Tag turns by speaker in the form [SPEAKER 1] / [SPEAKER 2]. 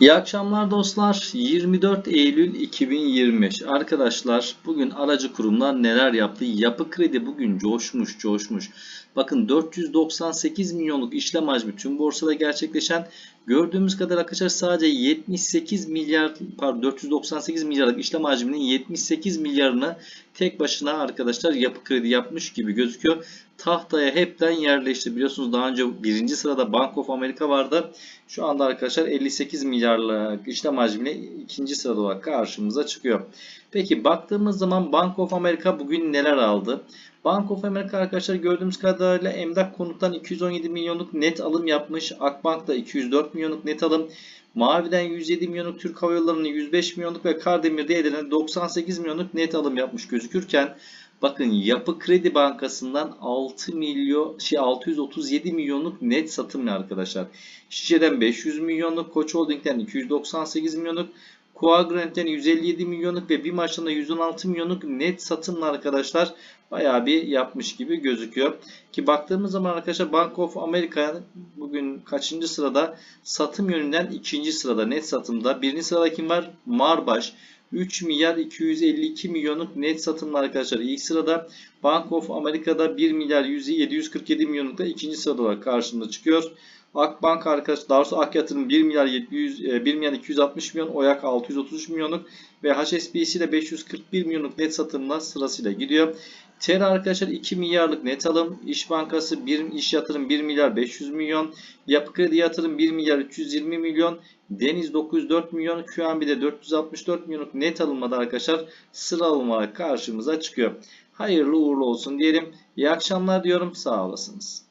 [SPEAKER 1] İyi akşamlar dostlar. 24 Eylül 2025. Arkadaşlar bugün aracı kurumlar neler yaptı? Yapı Kredi bugün coşmuş coşmuş. Bakın 498 milyonluk işlem hacmi tüm borsada gerçekleşen gördüğümüz kadar arkadaşlar sadece 78 milyar pardon 498 milyarlık işlem hacminin 78 milyarını tek başına arkadaşlar yapı kredi yapmış gibi gözüküyor. Tahtaya hepten yerleşti. Biliyorsunuz daha önce birinci sırada Bank of America vardı. Şu anda arkadaşlar 58 milyarlık işlem hacmiyle ikinci sırada olarak karşımıza çıkıyor. Peki baktığımız zaman Bank of America bugün neler aldı? Bank of America arkadaşlar gördüğümüz kadarıyla emlak konuttan 217 milyonluk net alım yapmış. Akbank da 204 milyonluk net alım. Mavi'den 107 milyonluk Türk Hava Yolları'nın 105 milyonluk ve Kardemir'de Edirne'de 98 milyonluk net alım yapmış gözükürken bakın Yapı Kredi Bankası'ndan 6 milyon şey 637 milyonluk net satım arkadaşlar. Şişe'den 500 milyonluk, Koç Holding'den 298 milyonluk, Coagrant'ten 157 milyonluk ve bir maçtan da 116 milyonluk net satımla arkadaşlar bayağı bir yapmış gibi gözüküyor. Ki baktığımız zaman arkadaşlar Bank of America bugün kaçıncı sırada? Satım yönünden ikinci sırada net satımda. Birinci sırada kim var? Marbaş. 3 milyar 252 milyonluk net satımla arkadaşlar. İlk sırada Bank of America'da 1 milyar 747 milyonlukla ikinci sırada olarak karşımıza çıkıyor. Akbank arkadaşlar daha doğrusu Ak Yatırım 1 milyar 700 1 milyar 260 milyon, Oyak 633 milyonluk ve HSBC de 541 milyonluk net satımla sırasıyla gidiyor. TER arkadaşlar 2 milyarlık net alım, İş Bankası 1 iş yatırım 1 milyar 500 milyon, Yapı Kredi yatırım 1 milyar 320 milyon, Deniz 904 milyon, QNB'de 464 milyonluk net alınmada arkadaşlar sıra olarak karşımıza çıkıyor. Hayırlı uğurlu olsun diyelim. İyi akşamlar diyorum. Sağ olasınız.